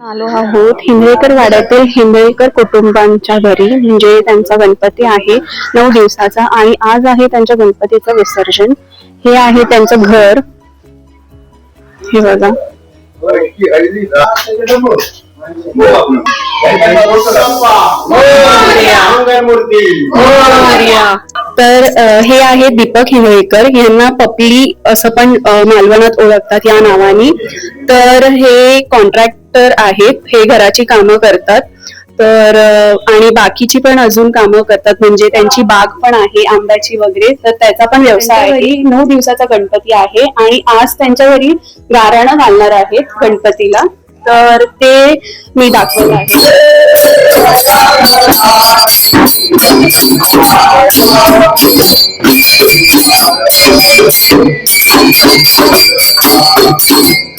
आलो आहोत हिंदळेकर वाड्यातील हिंदळेकर कुटुंबांच्या घरी म्हणजे त्यांचा गणपती आहे. नऊ दिवसाचा आणि आज आहे त्यांच्या गणपतीचं विसर्जन. हे आहे त्यांचं घर. हे बघा. तर हे आहे दीपक हिंगळेकर. यांना पपली असं पण मालवणात ओळखतात या नावाने. तर हे कॉन्ट्रॅक्ट कॉन्ट्रॅक्टर आहेत हे घराची कामं करतात. तर आणि बाकीची पण अजून कामं करतात. म्हणजे त्यांची बाग पण आहे आंब्याची वगैरे. तर त्याचा पण व्यवसाय आहे. नऊ दिवसाचा गणपती आहे. आणि आज त्यांच्या घरी गाराणं घालणार आहेत गणपतीला. तर ते मी दाखवत आहे.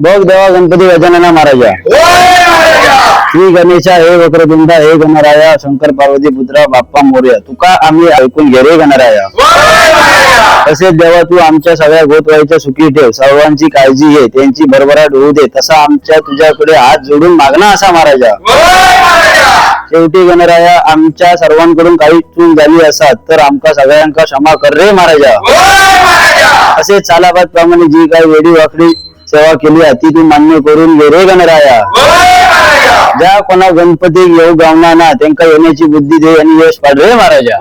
बघ देवा गणपती गजानना महाराजा श्री गणेशा हे वक्रतुंडा हे गणराया शंकर पार्वती पुत्रा बाप्पा मोर्या. तुका आम्ही ऐकून घे रे गणराया. तसेच देवा तू आमच्या सगळ्या गोतवाईच्या सुखी ठेव. सर्वांची काळजी घे त्यांची भरभराट होऊ दे. तसा आमच्या तुझ्याकडे हात जोडून मागणं असा महाराजा. शेवटी गणराया आमच्या सर्वांकडून काही चूक झाली असा तर आमका सगळ्यांका क्षमा कर रे महाराजा. असे चालाबाद प्रमाणे जी काही वेडी वाकडी सेवा केली ती तू मान्य करून घे रे गणराया. જા કોના ગણપતિ યોગ ગાવના ના, તેમ કઈ એને બુદ્ધિ દે એની યશ પાડે મહારાજા